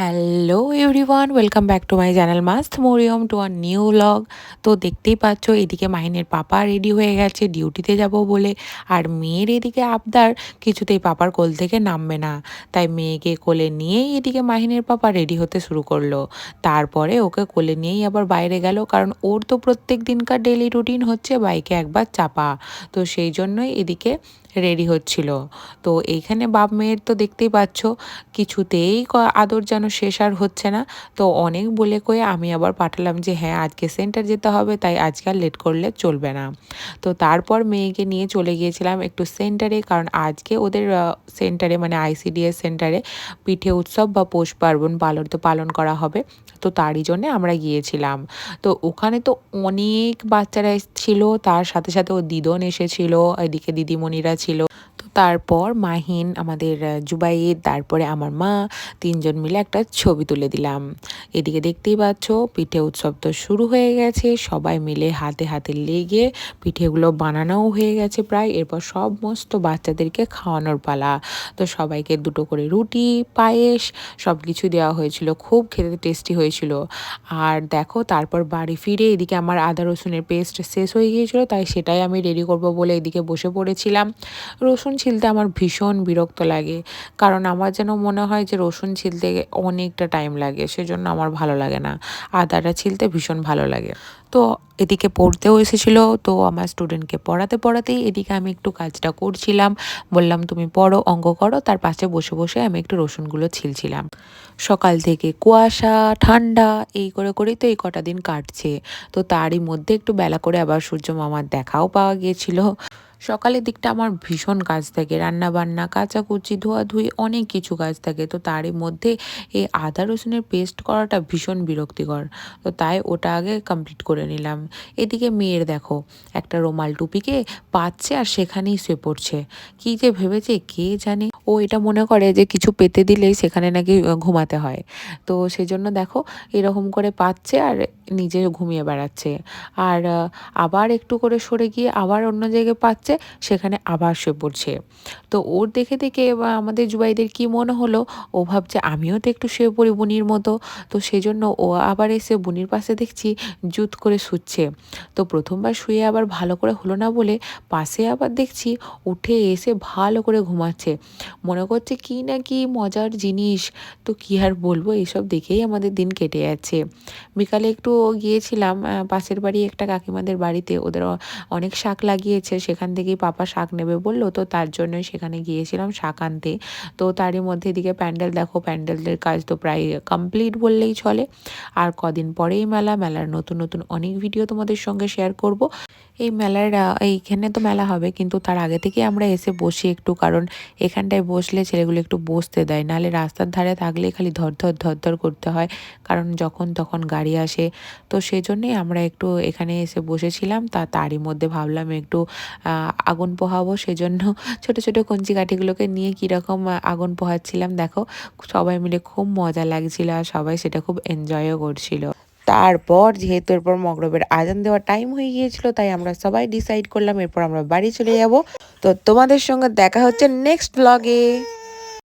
Hello everyone welcome back to my channel মাস্ত Mariam to our new blog তো দেখতেই পাচ্ছ, এদিকে মাহিনের পাপা রেডি হয়ে গেছে ডিউটিতে যাব বলে। আর মেয়ের এদিকে আবদার, কিছুতেই পাপার কোল থেকে নামবে না। তাই মেয়েকে কোলে নিয়েই এদিকে মাহিনের পাপা রেডি হতে শুরু করল। তারপরে ওকে কোলে নিয়েই আবার বাইরে গেল, কারণ ওর তো প্রত্যেক দিনকার ডেলি রুটিন হচ্ছে বাইকে একবার চাপা। তো সেই জন্যই এদিকে রেডি হচ্ছিল। তো এইখানে বাপ মেয়ের তো দেখতেই পাচ্ছ, কিছুতেই আদর যেন শেষ আর হচ্ছে না। তো অনেক বলে কয়ে আমি আবার পাঠালাম যে হ্যাঁ আজকে সেন্টার যেতে হবে, তাই আজকে আর লেট করলে চলবে না। তো তারপর মেয়েকে নিয়ে চলে গিয়েছিলাম একটু সেন্টারে, কারণ আজকে ওদের সেন্টারে মানে আইসিডিএস সেন্টারে পিঠে উৎসব বা পৌষ পার্বণ পালন, তো পালন করা হবে। তো তারই জন্যে আমরা গিয়েছিলাম। তো ওখানে তো অনেক বাচ্চারা ছিল তার সাথে সাথে ও দিদন এসেছিল, এদিকে দিদিমণিরা ছিল। তারপর মাহিন আমাদের আহ, জুবাইর তারপরে আমার মা তিনজন মিলে একটা ছবি তুলে দিলাম। এদিকে দেখতেই পাচ্ছ পিঠে উৎসব তো শুরু হয়ে গেছে সবাই মিলে হাতে হাতে লেগে পিঠেগুলো বানানোও হয়ে গেছে প্রায়। এরপর সমস্ত বাচ্চাদেরকে খাওয়ানোর পালা। তো সবাইকে দুটো করে রুটি পায়েস সব কিছু দেওয়া হয়েছিল। খুব খেতে টেস্টি হয়েছিল। আর দেখো তারপর বাড়ি ফিরে এদিকে আমার আদা রসুনের পেস্ট শেষ হয়ে গিয়েছিল তাই সেটাই আমি রেডি করব বলে এদিকে বসে পড়েছিলাম। রসুন ছিলতে আমার ভীষণ বিরক্ত লাগে। কারণ আমার যেন মনে হয় যে রসুন ছিলতে অনেকটা টাইম লাগে, সেজন্য আমার ভালো লাগে না। আদাটা ছিলতে ভীষণ ভালো লাগে। তো এদিকে পড়তেও এসেছিল, তো আমার স্টুডেন্টকে পড়াতে পড়াতেই এদিকে আমি একটু কাজটা করছিলাম। বললাম, তুমি পড়ো, অঙ্ক করো, তার পাশে বসে বসে আমি একটু রসুনগুলো ছিলছিলাম। সকাল থেকে কুয়াশা, ঠান্ডা, এই করে করেই তো এই কটা দিন কাটছে। তো তারই মধ্যে একটু বেলা করে আবার সূর্য মামার দেখাও পাওয়া গিয়েছিল। সকালের দিকটা আমার ভীষণ কাজ থাকে রান্না বান্না কাচাকুচি, ধোয়াধুয়ি, অনেক কিছু কাজ থাকে। তো তারই মধ্যে এই আদা রসুনের পেস্ট করাটা ভীষণ বিরক্তিকর। তো তাই ওটা আগে কমপ্লিট করে নিলাম। এদিকে মেয়ের দেখো, একটা রোমাল টুপিকে পাচ্ছে আর সেখানেই শুয়ে পড়ছে। কী যে ভেবেছে কে জানে? ও এটা মনে করে যে কিছু পেতে দিলেই সেখানে নাকি ঘুমাতে হয়। তো সেজন্য দেখো, এরকম করে পাচ্ছে আর নিজে ঘুমিয়ে বেড়াচ্ছে। আর আবার একটু করে সরে গিয়ে আবার অন্য জায়গায় পাচ্ছে, সেখানে আবার শুয়ে পড়ছে। তো ওর দেখে দেখে আমাদের জুবাইদের কি মনে হলো, ও ভাবছে আমিও তো একটু শুয়ে পড়ি বুনির মতো। তো সেজন্য ও আবার এসে বুনির পাশে দেখছি জুত করে শুচ্ছে। তো প্রথমবার শুয়ে আবার ভালো করে হলো না বলে পাশে আবার দেখছি, উঠে এসে ভালো করে ঘুমাচ্ছে। মনে করছে কি না কি মজার জিনিস। তো কি আর বলব, এসব দেখেই আমাদের দিন কেটে যাচ্ছে। বিকালে একটু গিয়েছিলাম পাশের বাড়ি একটা কাকিমাদের বাড়িতে। ওদের অনেক শাক লাগিয়েছে, সেখান থেকেই পাপা শাক নেবে বলল। তো তার জন্যই সেখানে গিয়েছিলাম শাক আনতে। তো তারই মধ্যে এদিকে প্যান্ডেল, দেখো প্যান্ডেলের কাজ তো প্রায় কমপ্লিট বললেই চলে। আর কদিন পরেই মেলা, মেলার নতুন নতুন অনেক ভিডিও তোমাদের সঙ্গে শেয়ার করব। এই মেলার এইখানে তো মেলা হবে, কিন্তু তার আগে থেকে আমরা এসে বসি একটু, কারণ এখানটায় বসলে ছেলেগুলো একটু বসতে দেয়। নাহলে রাস্তার ধারে থাকলে খালি ধর ধর ধর ধর করতে হয়। কারণ যখন তখন গাড়ি আসে। তো সেই জন্যেই আমরা একটু এখানে এসে বসেছিলাম। তা তারই মধ্যে ভাবলাম একটু আগুন পোহাবো। সেজন্য ছোট ছোট কঞ্চি কাঠিগুলোকে নিয়ে কীরকম আগুন পোহাচ্ছিলাম। দেখো, সবাই মিলে খুব মজা লাগছিল আর সবাই সেটা খুব এনজয়ও করছিল। তারপর যেহেতু এরপর মগরবের আজান দেওয়ার টাইম হয়ে গিয়েছিল, তাই আমরা সবাই ডিসাইড করলাম, এরপর আমরা বাড়ি চলে যাব। তো তোমাদের সঙ্গে দেখা হচ্ছে নেক্সট ব্লগে